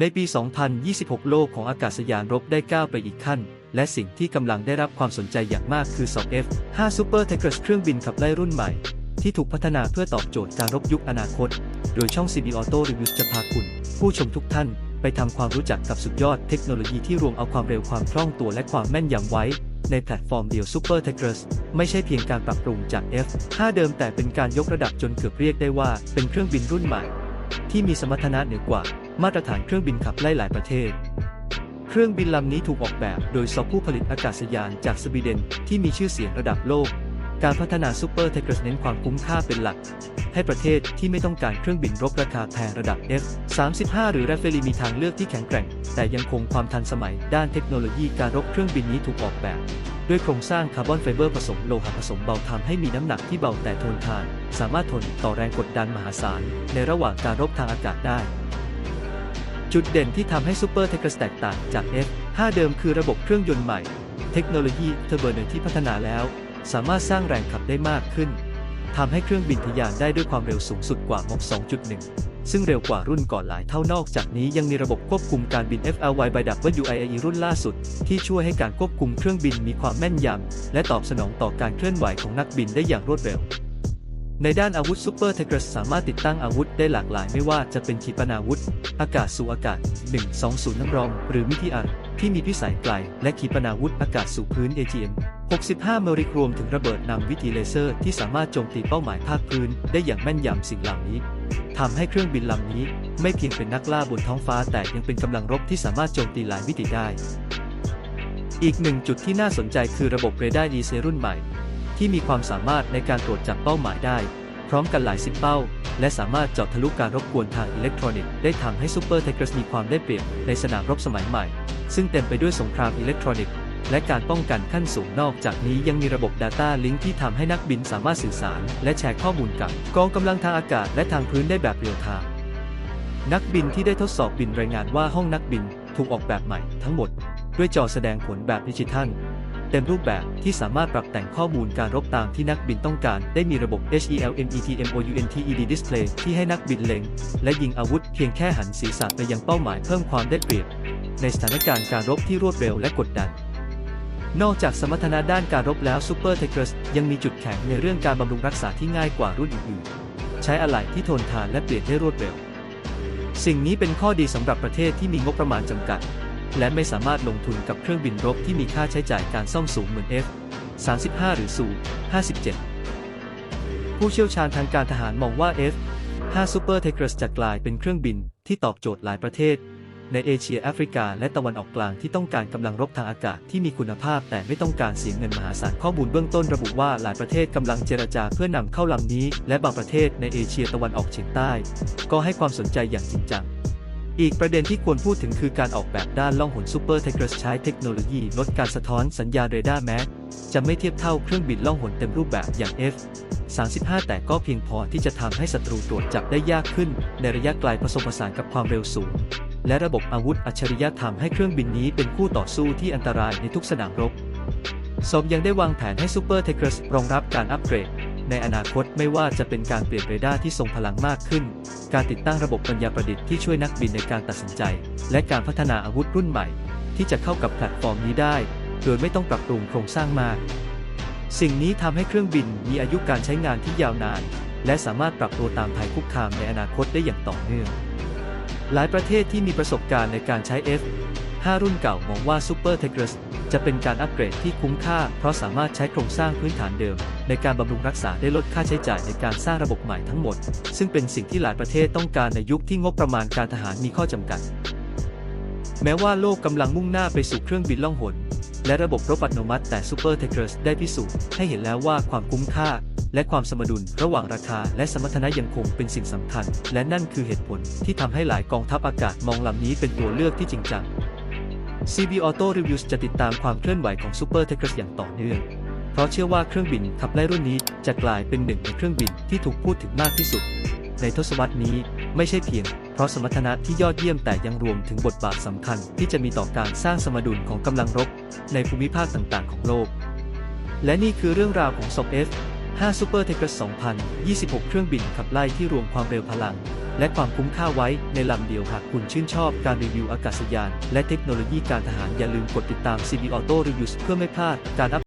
ในปี 2026 โลกของอากาศยานรบได้ก้าวไปอีกขั้น และสิ่งที่กำลังได้รับความสนใจอย่างมากคือ 2F 5 Super Tigris เครื่องบินขับไล่รุ่นใหม่ ที่ถูกพัฒนาเพื่อตอบโจทย์การรบยุคอนาคต โดยช่อง CB Auto Reviews จะพาคุณ ผู้ชมทุกท่าน ไปทำความรู้จักกับสุดยอดเทคโนโลยีที่รวมเอาความเร็วความคล่องตัวและความแม่นยำไว้ ในแพลตฟอร์มเดียว Super Tigris ไม่ใช่เพียงการปรับปรุงจาก F5 เดิมแต่เป็นการยกระดับจนเกือบเรียกได้ว่าเป็นเครื่องบินรุ่นใหม่ ที่มีสมรรถนะเหนือกว่า มาตรฐานเครื่องบินขับไล่หลายประเทศ เครื่องบินลำนี้ถูกออกแบบโดยซอผู้ผลิตอากาศยานจากสวีเดนที่มีชื่อเสียงระดับโลก การพัฒนาซูเปอร์เทคเน้นความคุ้มค่าเป็นหลัก ให้ประเทศที่ไม่ต้องการเครื่องบินรบราคาแพงระดับ F35 หรือราเฟลีมีทางเลือกที่แข็งแกร่ง แต่ยังคงความทันสมัยด้านเทคโนโลยีการรบเครื่องบินนี้ถูกออกแบบด้วยโครงสร้างคาร์บอนไฟเบอร์ผสมโลหะผสมเบาทำให้มีน้ำหนักที่เบาแต่ทนทาน สามารถทนต่อแรงกดดันมหาศาลในระหว่างการรบทางอากาศได้ จุดเด่นที่ทำให้ซูเปอร์เทคแตกต่างจาก F5 เดิมคือระบบเครื่องยนต์ใหม่ เทคโนโลยีเทอร์โบเนอร์ที่พัฒนาแล้ว สามารถสร้างแรงขับได้มากขึ้นทำให้เครื่องบินทะยานได้ด้วยความเร็วสูงสุดกว่า m o 2.1 ซึ่งเร็วกว่ารุ่นก่อนหลายเท่านอกจากนี้ยังมีระบบควบคุมการบิน FLY by WIAE รุ่นล่าสุด ที่ช่วยให้การควบคุมเครื่องบินมีความแม่นยำและตอบสนองต่อการเคลื่อนไหวของนักบินได้อย่างรวดเร็ว ในด้านอาวุธซูเปอร์เทกรสสามารถติดตั้งอาวุธได้หลากหลายไม่ว่าจะเป็นขีปนาวุธ อากาศสู่อากาศ 120 น้ำรอง หรือมิทิอาร์ที่มีพิสัยไกล และขีปนาวุธอากาศสู่พื้น AGM 65 เมริกรวมถึงระเบิดนำวิธีเลเซอร์ที่สามารถโจมตีเป้าหมายภาคพื้นได้อย่างแม่นยำสิ่งเหล่านี้ทำให้เครื่องบินลำนี้ ไม่เพียงเป็นนักล่าบนท้องฟ้าแต่ยังเป็นกำลังรบที่สามารถโจมตีหลายมิติได้ อีกหนึ่งจุดที่น่าสนใจคือระบบเรดาร์ดีเซรุ่นใหม่ ที่มีความสามารถในการตรวจจับเป้าหมายได้ พร้อมกันหลายสิบเป้า และสามารถเจาะทะลุการรบกวนทางอิเล็กทรอนิกส์ได้ทำให้ซูเปอร์ไทเกอร์มีความได้เปรียบในสนามรบสมัยใหม่ ซึ่งเต็มไปด้วยสงครามอิเล็กทรอนิกส์และการป้องกันขั้นสูงนอกจากนี้ยังมีระบบ Data Link ที่ทำให้นักบินสามารถสื่อสาร และแชร์ข้อมูลกับกองกำลังทางอากาศและทางพื้นได้แบบเรียลไทม์นักบินที่ได้ทดสอบบินรายงานว่าห้องนักบินถูกออกแบบใหม่ทั้งหมด ด้วยจอแสดงผลแบบดิจิทัล เต็มรูปแบบที่สามารถปรับแต่งข้อมูลการรบตามที่นักบินต้องการ ได้มีระบบ HELMETMOUNTED Display ที่ให้นักบินเล็ง และยิงอาวุธเพียงแค่หันศีรษะไปยังเป้าหมายเพิ่มความได้เปรียบ ในสถานการณ์การรบที่รวดเร็วและกดดันนอกจากสมรรถนะด้านการรบแล้วซูเปอร์เทครสยังมีจุดแข็งในเรื่องการบำรุงรักษาที่ง่ายกว่ารุ่นอื่นๆ ใช้อะไหล่ที่ทนทานและเปลี่ยนได้รวดเร็ว สิ่งนี้เป็นข้อดีสำหรับประเทศที่มีงบประมาณจำกัด และไม่สามารถลงทุนกับเครื่องบินรบที่มีค่าใช้จ่ายการซ่อมสูงเหมือน F 35 หรือสู57 ผู้เชี่ยวชาญทางการทหารมองว่า F 5 Super Tigris จะกลายเป็นเครื่องบินที่ตอบโจทย์หลายประเทศ ในเอเชียแอฟริกา และตะวันออกกลางที่ต้องการกำลังรบทางอากาศที่มีคุณภาพ แต่ไม่ต้องการเสียเงินมหาศาลข้อมูลเบื้องต้นระบุว่าหลายประเทศกำลังเจรจาเพื่อนำเข้าลำนี้ และบางประเทศในเอเชียตะวันออกเฉียงใต้ ก็ให้ความสนใจอย่างจริงจัง อีกประเด็นที่ควรพูดถึงคือการออกแบบด้านล่องหนซูเปอร์เทครสใช้เทคโนโลยีลดการสะท้อนสัญญาณเรดาร์แม้จะไม่เทียบเท่าเครื่องบินล่องหนเต็มรูปแบบอย่าง F 35 แต่ก็เพียงพอที่จะทำให้ศัตรูตรวจจับได้ยากขึ้น ในระยะไกลผสมผสานกับความเร็วสูง และระบบอาวุธอัจฉริยะทำให้เครื่องบินนี้เป็นคู่ต่อสู้ที่อันตรายในทุกสนามรบสมยังได้วางแผนให้ซูเปอร์เทครสรองรับการอัปเกรด ในอนาคตไม่ว่าจะเป็นการเปลี่ยนเรดาร์ที่ทรงพลังมากขึ้น การติดตั้งระบบปัญญาประดิษฐ์ที่ช่วยนักบินในการตัดสินใจ และการพัฒนาอาวุธรุ่นใหม่ ที่จะเข้ากับแพลตฟอร์มนี้ได้ โดยไม่ต้องปรับปรุงโครงสร้างมาก สิ่งนี้ทำให้เครื่องบินมีอายุการใช้งานที่ยาวนาน และสามารถปรับตัวตามภัยคุกคามในอนาคตได้อย่างต่อเนื่อง หลายประเทศที่มีประสบการณ์ในการใช้ F 5 รุ่นเก่ามองว่า Super t e g r s จะเป็นการอัปเกรดที่คุ้มค่า เพราะสามารถใช้โครงสร้างพื้นฐานเดิม ในการบำรุงรักษาได้ลดค่าใช้จ่ายในการสร้างระบบใหม่ทั้งหมด ซึ่งเป็นสิ่งที่หลายประเทศต้องการในยุคที่งบประมาณการทหารมีข้อจำกัด แม้ว่าโลกกำลังมุ่งหน้าไปสู่เครื่องบินล่องหน และระบบรบอัตโนมัติแต่ Super t e g r s ได้พิสูจน์ให้เห็นแล้วว่าความคุ้มค่า และความสมดุลระหว่างราคา และสมรรถนะยังคงเป็นสิ่งสำคัญ และนั่นคือเหตุผลที่ทำให้หลายกองทัพอากาศมองลำนี้เป็นตัวเลือกที่จริงจัง CB Auto Reviews จะติดตามความเคลื่อนไหวของ Super t e g r s อย่างต่อเนื่อง เพราะเชื่อว่าเครื่องบินขับไล่รุ่นนี้จะกลายเป็นหนึ่งในเครื่องบินที่ถูกพูดถึงมากที่สุด ในทศวรรษนี้ไม่ใช่เพียง เพราะสมรรถนะที่ยอดเยี่ยมแต่ยังรวมถึงบทบาทสำคัญที่จะมีต่อการสร้างสมดุลของกำลังรบ ในภูมิภาคต่างๆ ของโลก และนี่คือเรื่องราวของศพ F 5 Super t e g r s 2026 เครื่องบินขับไล่ที่รวมความเร็วพลัง และความคุ้มค่าไว้ในลำเดียวหากคุณชื่นชอบการรีวิวอากาศยาน และเทคโนโลยีการทหารอย่าลืมกดติดตาม CB Auto Reviews เพื่อไม่พลาดการอัป